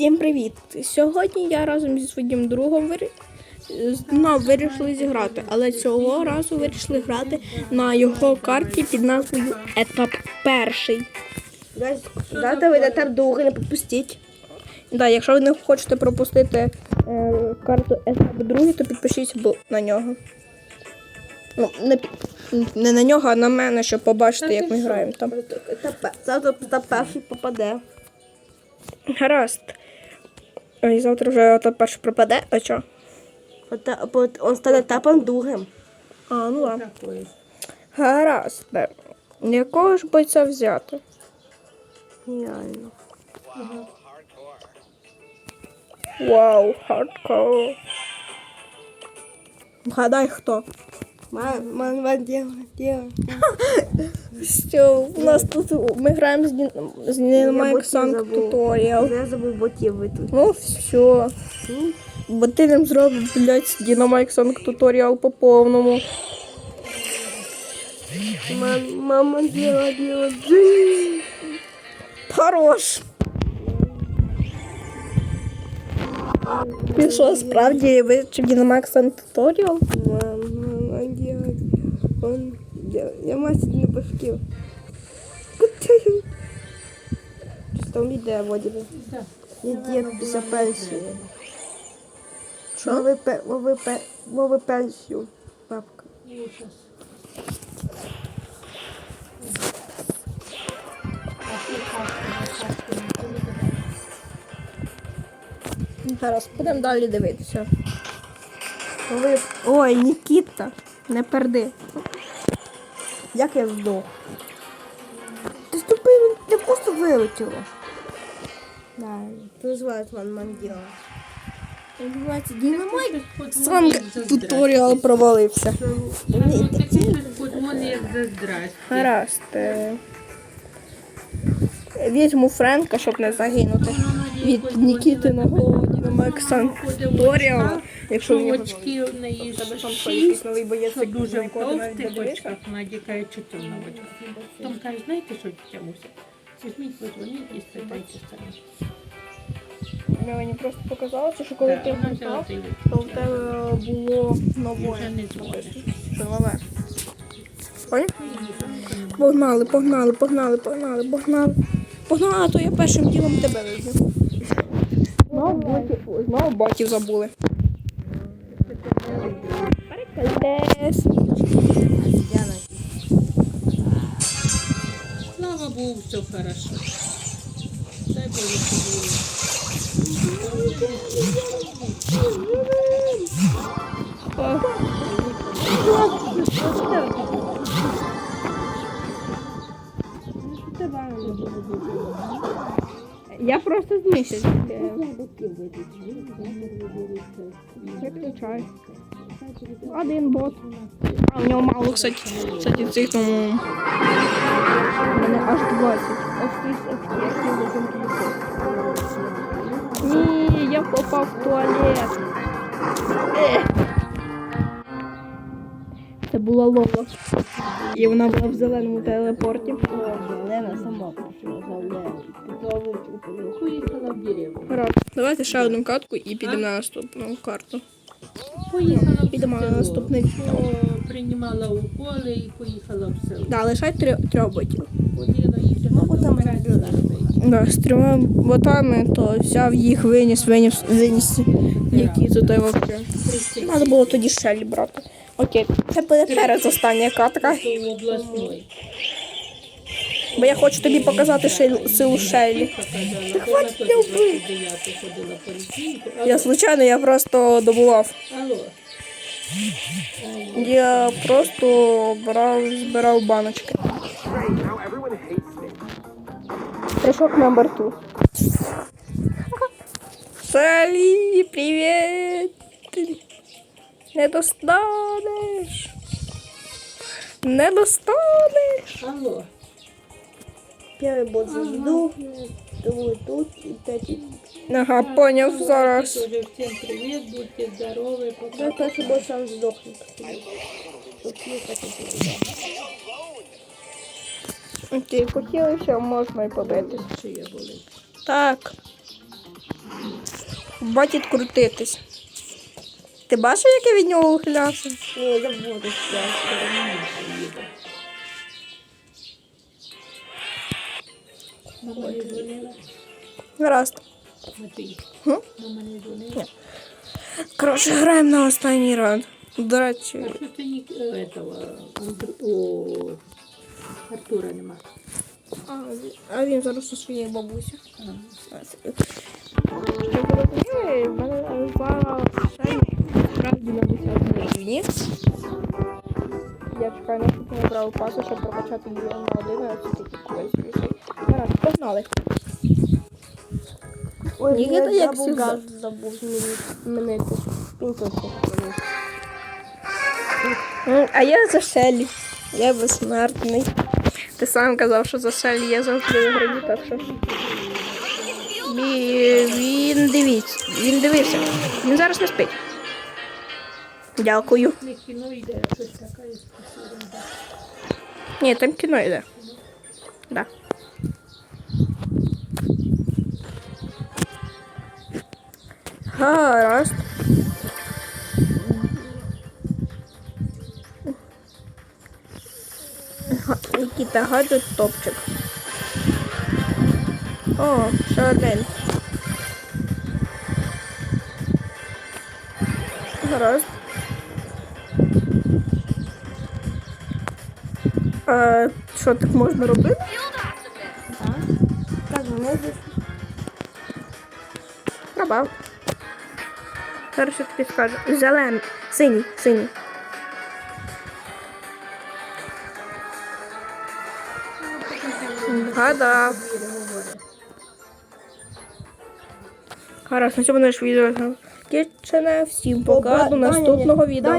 Всім привіт! Сьогодні я разом зі своїм другом вирі... знов вирішили зіграти, але цього разу вирішили грати на його карті під назвою Етап перший. Дайте ви там довго не пропустіть. Да, якщо ви не хочете пропустити е, карту етап другий, то підпишіться на нього. Ну, не, не на нього, а на мене, щоб побачити, як ми граємо там. Та перший попаде. Гаразд. Ой, завтра вже етап перший пропаде, а що? Он стане етапом другим. А, ну ладно. Гаразд. Якого ж бойця взяти? Реально. Вау, хардкор. Вгадай хто. Ман, діло, діло. Що, у нас тут ми граємо з, Дін... з Sank забув. Tutorial. Я забув ботів витрути. Ну все. Бо ти нам зробив, блядь, Dynamic Sank Tutorial по повному. Мама, діло, джи. Хорош. Ти що, справді вивчив Sank Tutorial? Ман, мама, он, діло. Я мастер не пошків. Там іде, воділи. Іде після пенсії. Що? Мови, пе- мови, пе- пенсію, бабка. Зараз будемо далі дивитися. Ви... Ой, Нікіта, не перди. Як я здох? Ти ступив, він не просто вилетіло. Далі. Це називається ман манділа. Називається Дінамайк. Сам туторіал провалився. Як заздрать. Гаразд. е, Візьму Френка, щоб не загинути. Від Нікітиного Дінамайк Сан туторіал. Якщо в нього Очки в неї шість, новий боєць, що дуже на в товстих очках, Надіка і чотири на очках. Потім каже, знаєте, що тямуся? Візьміть, подзвоніть і спитайте самі. Мені просто показалося, що коли ти цей то в тебе було нове. вже не дзвонить. Силове. Ой. Погнали, погнали, погнали, погнали, погнали. Погнали, а то я першим ділом тебе виб'ю. Знову ботів, знову ботів забули. Перекладес. Слава Богу, все хорошо. Дай Боже, щоб було. Я просто з місяць. Виключай. Один бот. А, у нього мало, кстати, кстати цих тому. У мене аж 20. Ось ось, ось, ось, ось, ось. Ні, я попав в туалет. Це була лова. І вона була в зеленому телепорті. Лена сама Гаразд. Давайте ще одну катку і підемо на наступну карту. Поїхала Підемо на наступний. Приймала уколи і поїхала в село. Да, лишай трьох, трьох ботів. Ходила Ну, бо там Да, з трьома ботами, то взяв їх, виніс, виніс, виніс. Які тут взагалі. Треба було тоді Шелі брати. Окей, це буде перед остання катка. Бо я хочу тобі показати шел- силу Шелі. Та хватить люби. ходила в поліклініку. Я случайно, я просто добував. Я просто брав, збирав баночки. Прыжок на борту. Салі, привіт! Не достанеш. Не достанеш. Алло. Первый бот здохне, другой тут и третий. Ага, поняв зараз. Тоже всім привіт, будьте здорові, Да, пока. бот сам буде. Окей, хотіли, що можна і болить? Так. Батід крутитись. Ти бачив, як я від нього ухилявся? Ні, забуду. Мама не дзвонила. Гаразд. Матвій. Хм? Мама не дзвонила. Коротше, граємо на останній раунд. До речі, А що це ні е, этого, Андру... О, Артура нема. а, а він зараз у своєї бабусі. А, Щоб ви розуміли, в мене зараз ще справді на 10 чекаю наступного правого пасу, щоб прокачати її на 11 і колись вісить. Гаразд, погнали. Ой, Ні, я як забув завжди. газ забув змінити. Змінив. А я за Шелі. Я безсмертний. Ти сам казав, що за Шелі я завжди виграю, так що. Бі- Він дивіться. Він дивився. Він зараз не спить. Дякую. Не кіно йде, а щось таке є. Ні, там кіно йде. Да. Гаразд. Га- Нікіта гаджет топчик. О, ще один. Гаразд. А, що так можна робити? Так, мене здесь Пробав. Зараз я тобі скажу. Зелений. Синій, синій. Гадав. Гаразд, на цьому наш відео закінчене. Всім пока. До наступного відео.